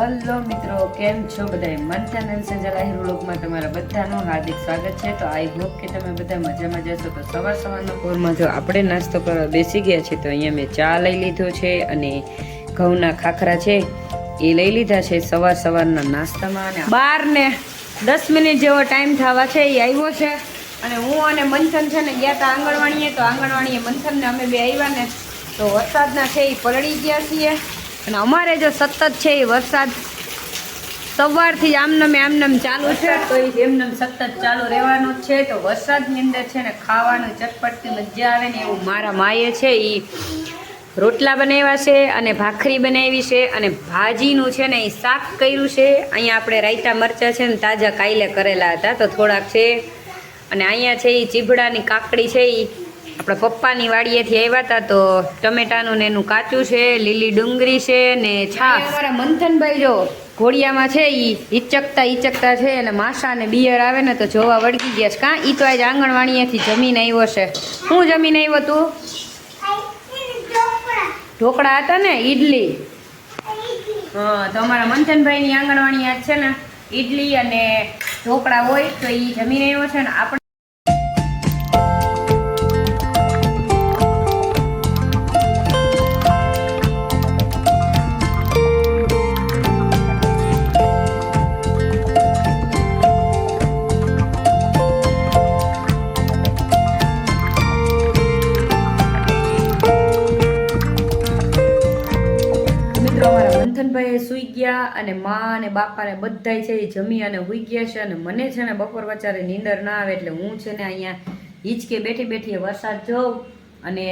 Hello મિત્રો, કેમ છો બધા મંથન અને સંજય લાહિર વ્લોગમાં તમારા બધાનું હાર્દિક સ્વાગત છે. તો આઈ હોપ કે તમે બધા મજામાં જશો તો સવાર સવારના કોરમાં જો આપણે નાસ્તો કરવા બેસી ગયા છે, તો અહીંયા મેં ચા લઈ લીધો છે અને ઘઉંના ખાખરા છે એ લઈ લીધા છે સવાર સવારના નાસ્તામાં. અને બાર ને દસ મિનિટ જેવો ટાઈમ થવા છે, એ આવ્યો છે. અને હું અને મંથન છે ને ગયા હતા આંગણવાડીએ. તો આંગણવાડીએ મંથનને અમે બે આવ્યા ને. તો વરસાદના છે, એ પલળી ગયા છીએ. અને અમારે જો સતત છે એ વરસાદ. સવારથી આમનમ આમનમ ચાલુ છે, તો એ એમનમ સતત ચાલુ રહેવાનો છે. તો વરસાદની અંદર છે ને ખાવાનું ચટપટથી મજા આવે ને એવું મારા માએ છે એ રોટલા બનાવ્યા છે અને ભાખરી બનાવી છે અને ભાજીનું છે ને એ શાક કર્યું છે. અહીંયા આપણે રાયતા મરચાં છે ને તાજા કાયલે કરેલા હતા, તો થોડાક છે. અને અહીંયા છે એ ચીભડાની કાકડી છે એ આપણા પપ્પાની વાડીએથી આવ્યા હતા તો ટમેટાનું ને એનું કાચું છે, લીલી ડુંગળી છે ને છાશ. અમારા મંથનભાઈ જો ઘોડિયામાં છે એ હિચકતા હિચકતા છે અને માસા ને બિયર આવે ને તો જોવા વળગી ગયા છે. કાં? એ તો આજ આંગણવાડીએથી જમીન આવ્યો છે. શું જમીન આવ્યો તું? ઢોકળા હતા ને, ઈડલી. હા, તો અમારા મંથનભાઈની આંગણવાડી આજ છે ને, ઈડલી અને ઢોકળા હોય તો એ જમીન આવ્યો છે ને, આપણે ને બધાય છે એ જમી અને હુઈ ગયા છે અને મને છે ને બપોર વચારે નીંદર ના આવે એટલે હું છે ને અહીંયા હિંચકે બેઠી બેઠી વરસાદ જોઉં અને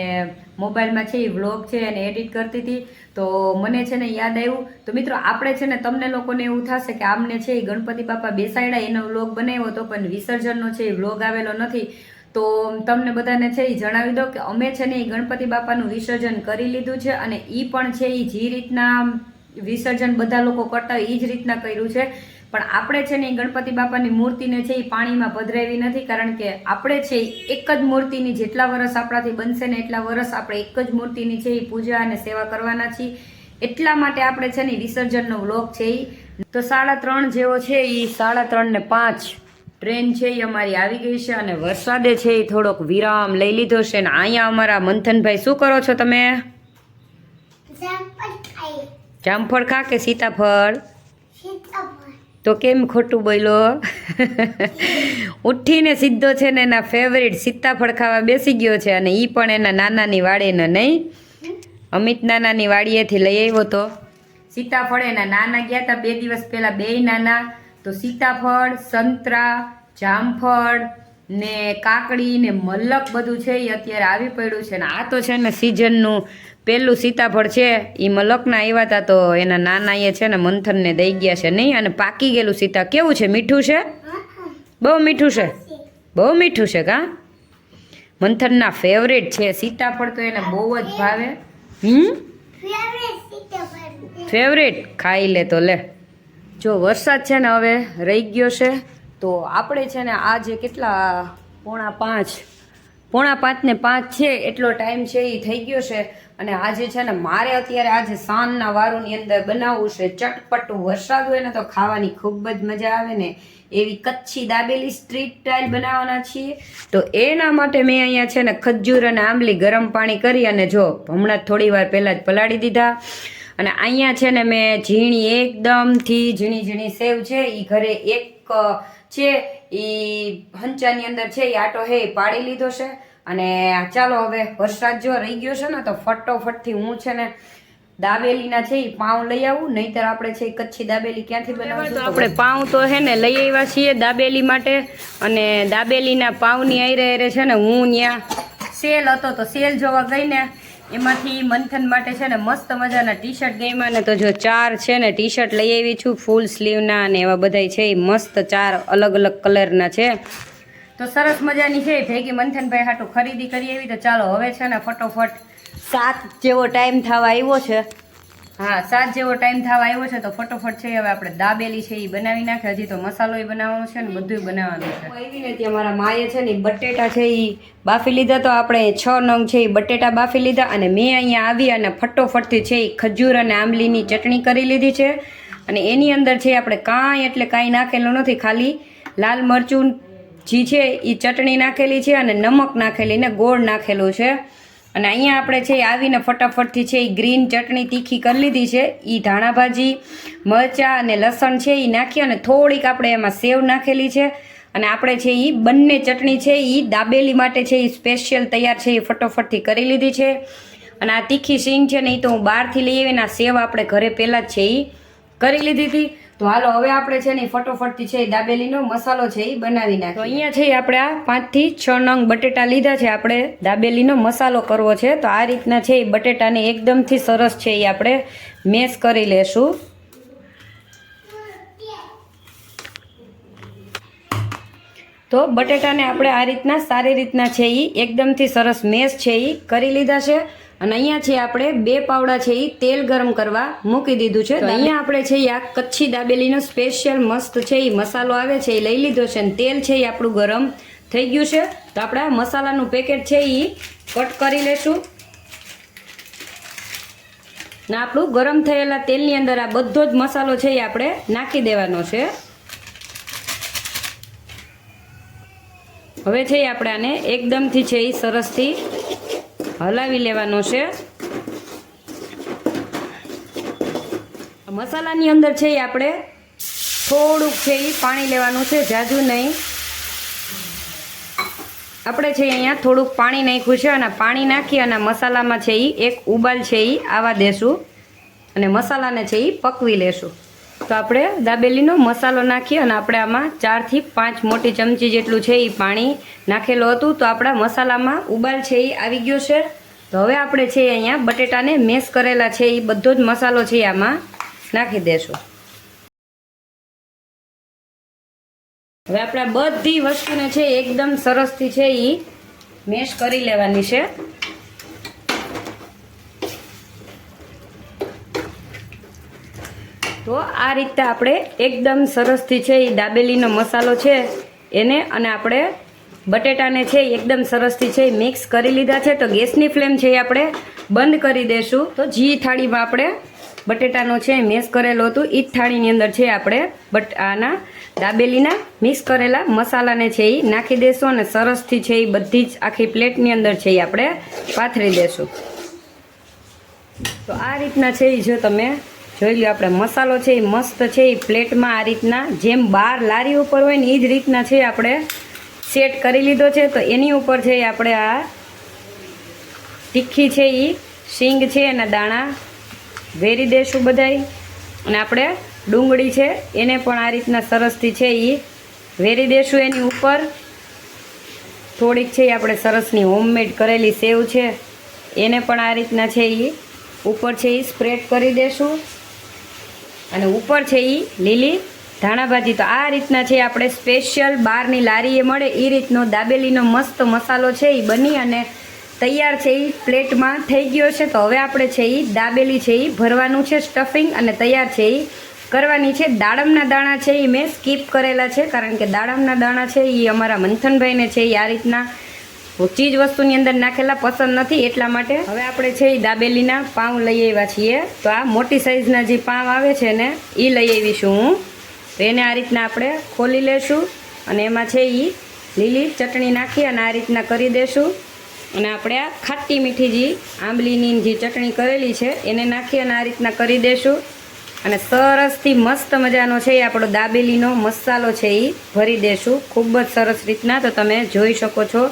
મોબાઈલમાં છે એ વ્લોગ છે અને એડિટ કરતી હતી. તો મને છે ને યાદ આવ્યું. તો મિત્રો, આપણે છે ને તમને લોકોને એવું થશે કે આમને છે એ ગણપતિ બાપા બેસાડ્યા, એનો વ્લોગ બનાવ્યો તો પણ વિસર્જનનો છે એ વ્લોગ આવેલો નથી. તો તમને બધાને છે એ જણાવી દો કે અમે છે ને એ ગણપતિ બાપાનું વિસર્જન કરી લીધું છે અને એ પણ છે એ જે રીતના વિસર્જન બધા લોકો કરતા હોય એ જ રીતના કર્યું છે. પણ આપણે છે ને એ ગણપતિ બાપાની મૂર્તિને છે એ પાણીમાં પધરાવી નથી, કારણ કે આપણે છે એક જ મૂર્તિની જેટલા વર્ષ આપણાથી બનશે ને એટલા વર્ષ આપણે એક જ મૂર્તિની છે એ પૂજા અને સેવા કરવાના છીએ. એટલા માટે આપણે છે ને વિસર્જનનો વ્લોગ છે એ તો સાડા ત્રણ જેવો છે એ સાડા ત્રણ ને પાંચ. ટ્રેન છે એ અમારી આવી ગઈ છે અને વરસાદે છે એ થોડોક વિરામ લઈ લીધો છે ને અહીંયા અમારા મંથનભાઈ શું કરો છો તમે? જામફળ ખા કે સીતાફળ? તો કેમ ખોટું બોલો ઉઠીને સીધો છે ને એના ફેવરિટ સીતાફળ ખાવા બેસી ગયો છે અને એ પણ એના નાનાની વાડીને નહીં. અમિત નાનાની વાડીએથી લઈ આવ્યો તો. સીતાફળ એના નાના ગયા હતા બે દિવસ પહેલાં બે નાના. તો સીતાફળ સંતરા જામફળ ને કાકડી ને મલક બધું છે એ અત્યારે આવી પડ્યું છે ને આ તો છે ને સિઝનનું પહેલું સીતાફળ છે એ મલકના આવ્યા હતા તો એના નાના એ છે ને મંથનને દઈ ગયા છે નહીં, અને પાકી ગયેલું સીતા. કેવું છે, મીઠું છે? બહુ મીઠું છે? બહુ મીઠું છે કા? મંથનના ફેવરેટ છે. સીતાફળ તો એને બહુ જ ભાવે. હમ? ફેવરેટ ખાઈ લે તો લે. જો વરસાદ છે ને હવે રહી ગયો છે, તો આપણે છે ને આજે કેટલા પોણા પાંચ પોણા પાંચ ને પાંચ છે, એટલો ટાઈમ છે એ થઈ ગયો છે. અને આજે છે ને, મારે અત્યારે આજે સાંજના વારોની અંદર બનાવવું છે. ચટપટું વરસાદ હોય ને તો ખાવાની ખૂબ જ મજા આવે ને. એવી કચ્છી દાબેલી સ્ટ્રીટ સ્ટાઇલ બનાવવાના છીએ. તો એના માટે મેં અહીંયા છે ને, ખજૂર અને આંબલી ગરમ પાણી કરી અને જો, હમણાં થોડી વાર પહેલાં જ પલાળી દીધા. અને અહીંયા છે ને, મેં ઝીણી એકદમથી ઝીણી ઝીણી સેવ છે. એ ઘરે એક છે. એ હંચાની અંદર છે એ આટો હે પાડી લીધો છે. અને ચાલો હવે વરસાદ જો રહી ગયો છે ને તો ફટોફટથી હું છે ને દાબેલીના છે એ પાઉં લઈ આવું. નહીતર આપણે છે કચ્છી દાબેલી ક્યાંથી બનાવશું? તો આપણે પાઉં તો હે ને લઈ આવ્યા છીએ દાબેલી માટે. અને દાબેલીના પાઉંની આયરે રહે છે ને હું ત્યાં સેલ હતો તો સેલ જોવા ગઈ ને એમાંથી મંથન માટે છે ને મસ્ત મજાના ટી શર્ટ ગમ્યા ને તો જો ચાર છે ને ટી શર્ટ લઈ આવી છું ફૂલ સ્લીવના ને એવા બધાય છે, એ મસ્ત ચાર અલગ અલગ કલરના છે. તો સરસ મજાની છે, ભેગી મંથનભાઈ હાટું ખરીદી કરી આવી. તો ચાલો હવે છે ને ફટોફટ સાત જેવો ટાઈમ થવા આવ્યો છે. હા સાત જેવો ટાઈમ થવા આવ્યો છે તો ફટોફટ છે, હવે આપણે દાબેલી છે એ બનાવી નાખે. હજી તો મસાલો બનાવવાનો છે ને બધું બનાવવાનું છે. આવીને ત્યાં માએ છે ને બટેટા છે એ બાફી લીધા તો આપણે છ નંગ છે એ બટેટા બાફી લીધા અને મેં અહીંયા આવી અને ફટોફટથી છે એ ખજૂર અને આંબલીની ચટણી કરી લીધી છે. અને એની અંદર છે આપણે કાંઈ એટલે કાંઈ નાખેલું નથી, ખાલી લાલ મરચું જી છે એ ચટણી નાખેલી છે અને નમક નાખેલી ને ગોળ નાખેલું છે. અને અહીંયા આપણે છે આવીને ફટાફટથી છે એ ગ્રીન ચટણી તીખી કરી લીધી છે. એ ધાણા ભાજી, મરચાં અને લસણ છે એ નાખી અને થોડીક આપણે એમાં સેવ નાખેલી છે. અને આપણે છે એ બંને ચટણી છે એ દાબેલી માટે છે એ સ્પેશિયલ તૈયાર છે એ ફટોફટથી કરી લીધી છે. અને આ તીખી સીંગ છે ને એ તો હું બહારથી લઈ આવીને આ સેવ આપણે ઘરે પહેલાં જ છે એ કરી લીધી હતી. તો હાલો હવે આપણે છે ને ફટોફટથી છે દાબેલીનો મસાલો છે એ બનાવી નાખીએ. તો અહીંયા છે આપણે આ પાંચથી છ નંગ બટેટા લીધા છે. આપણે દાબેલીનો મસાલો કરવો છે. તો આ રીતના છે એ બટેટાને એકદમથી સરસ છે એ આપણે મેશ કરી લેશું. તો બટેટાને આપણે આ રીતના સારી રીતના છે એ એકદમથી સરસ મેશ છે એ કરી લીધા છે. અને અહીંયા છે આપણે બે પાવડા છે એ તેલ ગરમ કરવા મૂકી દીધું છે. અહીંયા આપણે છે આ કચ્છી દાબેલીનો સ્પેશિયલ મસ્ત છે એ મસાલો આવે છે એ લઈ લીધો છે અને તેલ છે એ આપણું ગરમ થઈ ગયું છે. તો આપણે મસાલાનું પેકેટ છે એ કટ કરી લેશું. ને આપણું ગરમ થયેલા તેલની અંદર આ બધો જ મસાલો છે એ આપણે નાખી દેવાનો છે. હવે છે આપણે આને એકદમથી છે એ સરસથી હલાવી લેવાનો છે. મસાલાની અંદર છે એ આપણે થોડુંક છે એ પાણી લેવાનું છે, જાજુ નહીં. આપણે છે અહીંયા થોડુંક પાણી નાખ્યું છે અને પાણી નાખી અને મસાલામાં છે એ એક ઉબાલ છે એ આવા દેશું અને મસાલાને છે એ પકવી લેશું. તો આપણે દાબેલીનો મસાલો નાખીએ અને આપણે આમાં ચારથી પાંચ મોટી ચમચી જેટલું છે એ પાણી નાખેલું હતું. તો આપણા મસાલામાં ઉબાલ છે એ આવી ગયો છે. તો હવે આપણે છે અહીંયા બટેટાને મેશ કરેલા છે એ બધો જ મસાલો છે આમાં નાખી દેશું. હવે આપણે બધી વસ્તુને છે એકદમ સરસથી છે એ મેશ કરી લેવાની છે. તો આ રીતે આપણે એકદમ સરસથી છે એ દાબેલીનો મસાલો છે એને અને આપણે બટેટાને છે એકદમ સરસથી છે મિક્સ કરી લીધા છે તો ગેસની ફ્લેમ છે એ આપણે બંધ કરી દેશું તો જી થાળીમાં આપણે બટેટાનો છે મેશ કરેલો હતું એ જ થાળીની અંદર છે આપણે બટ આના દાબેલીના મિક્સ કરેલા મસાલાને છે એ નાખી દેશું અને સરસથી છે એ બધી જ આખી પ્લેટની અંદર છે એ આપણે પાથરી દેશું તો આ રીતના છે એ જો તમે જોઈ લો આપણે મસાલો છે એ મસ્ત છે, એ પ્લેટમાં આ રીતના જેમ બાર લારી ઉપર હોય ને એ જ રીતના છે આપણે સેટ કરી લીધો છે. તો એની ઉપર છે આપણે આ તીખી છે એ શીંગ છે એના દાણા વેરી દેશું બધાય. અને આપણે ડુંગળી છે, એને પણ આ રીતના સરસથી છે એ વેરી દેશું એની ઉપર. થોડીક છે એ આપણે સરસની હોમમેડ કરેલી સેવ છે, એને પણ આ રીતના છે એ ઉપર છે એ સ્પ્રેડ કરી દેશું. અને ઉપર છે એ લીલી ધાણાભાજી. તો આ રીતના છે આપણે સ્પેશિયલ બહારની લારીએ મળે એ રીતનો દાબેલીનો મસ્ત મસાલો છે એ બની અને તૈયાર છે એ પ્લેટમાં થઈ ગયો છે. તો હવે આપણે છે એ દાબેલી છે એ ભરવાનું છે સ્ટફિંગ અને તૈયાર છે એ કરવાની છે. દાડમના દાણા છે એ મેં સ્કીપ કરેલા છે, કારણ કે દાડમના દાણા છે એ અમારા મંથનભાઈને છે એ આ રીતના ચીજ વસ્તુની અંદર નાખેલા પસંદ નથી, એટલા માટે હવે આપણે છે એ દાબેલીના પાઉં લઈ આવ્યા છીએ. તો આ મોટી સાઇઝના જે પાઉં આવે છે ને એ લઈ આવીશું હું. તો એને આ રીતના આપણે ખોલી લેશું અને એમાં છે એ લીલી ચટણી નાખી અને આ રીતના કરી દેશું. અને આપણે આ ખાટી મીઠી જે આંબલીની જે ચટણી કરેલી છે, એને નાખી અને આ રીતના કરી દેશું. અને સરસથી મસ્ત મજાનો છે એ આપણો દાબેલીનો મસાલો છે એ ભરી દેશું. ખૂબ જ સરસ રીતના, તો તમે જોઈ શકો છો.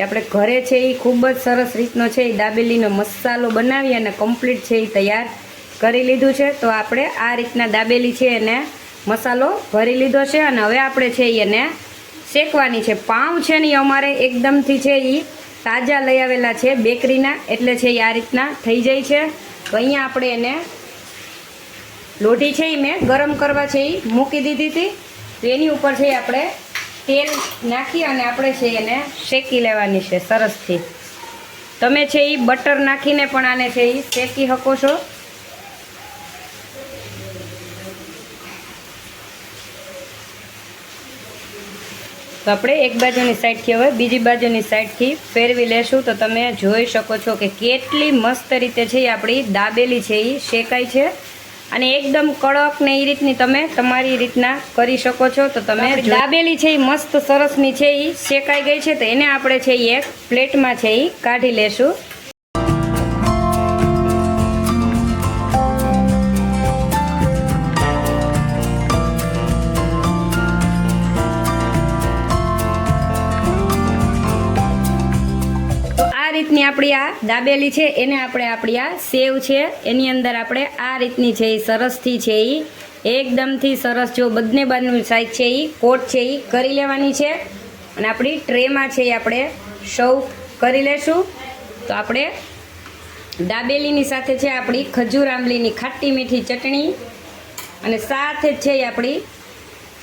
કે આપણે ઘરે છે એ ખૂબ જ સરસ રીતનો છે એ દાબેલીનો મસાલો બનાવી અને કમ્પ્લીટ છે એ તૈયાર કરી લીધું છે. તો આપણે આ રીતના દાબેલી છે એને મસાલો ભરી લીધો છે અને હવે આપણે છે એને શેકવાની છે. પાઉં છે ને એ અમારે એકદમથી છે એ તાજા લઈ આવેલા છે બેકરીના, એટલે છે એ આ રીતના થઈ જાય છે. તો અહીંયા આપણે એને લોઢી છે એ મેં ગરમ કરવા છે એ મૂકી દીધી હતી. એની ઉપર છે આપણે તેલ નાખી અને આપણે છે એને શેકી લેવાની છે, સરસથી. તમે છે એ બટર નાખીને પણ આને છે એ શેકી શકો છો. તો આપણે એક બાજુની સાઈડથી હવે બીજી બાજુની સાઈડથી ફેરવી લેશું. તો તમે જોઈ શકો છો કે કેટલી મસ્ત રીતે છે એ આપણી દાબેલી છે એ શેકાય છે. અને એકદમ કડક ને એ રીતની તમે તમારી રીતના કરી શકો છો. તો તમે દાબેલી છે એ મસ્ત સરસની છે એ શેકાઈ ગઈ છે તો એને આપણે છે એ એક પ્લેટમાં છે એ કાઢી લેશું. આપણી આ દાબેલી છે, એને આપણે આપણી આ સેવ છે, એની અંદર આપણે આ રીતની છે એ સરસથી છે એ એકદમથી સરસ જો બંને બાજુની સાઈઝ છે એ કોટ છે એ કરી લેવાની છે અને આપણી ટ્રેમાં છે એ આપણે સૌ કરી લેશું. તો આપણે દાબેલીની સાથે છે આપણી ખજૂર આંબલીની ખાટી મીઠી ચટણી અને સાથે જ છે આપણી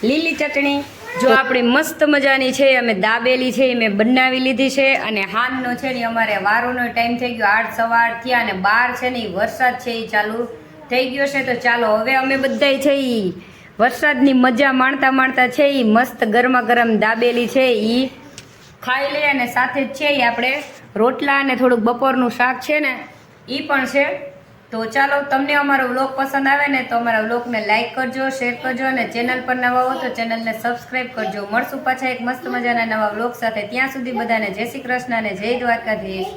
લીલી ચટણી. જો આપણે મસ્ત મજાની છે, અમે દાબેલી છે એ મેં બનાવી લીધી છે અને હાનનો છે ને અમારે વારોનો ટાઈમ થઈ ગયો, આઠ સવાર થયા અને બાર છે ને એ વરસાદ છે એ ચાલુ થઈ ગયો છે, તો ચાલો હવે અમે બધાય છે એ વરસાદની મજા માણતા માણતા છે એ મસ્ત ગરમા ગરમ દાબેલી છે એ ખાઈ લઈએ અને સાથે જ છે એ આપણે રોટલા અને થોડુંક બપોરનું શાક છે ને એ પણ છે. તો ચાલો, તમને અમારો વ્લોગ પસંદ આવે ને તો અમારા વ્લોગને લાઇક કરજો શેર કરજો અને ચેનલ પર નવા હો તો ચેનલને સબસ્ક્રાઈબ કરજો. મળશું પાછા એક મસ્ત મજાના નવા વ્લોગ સાથે. ત્યાં સુધી બધાને જય શ્રી કૃષ્ણ અને જય દ્વારકાધીશ.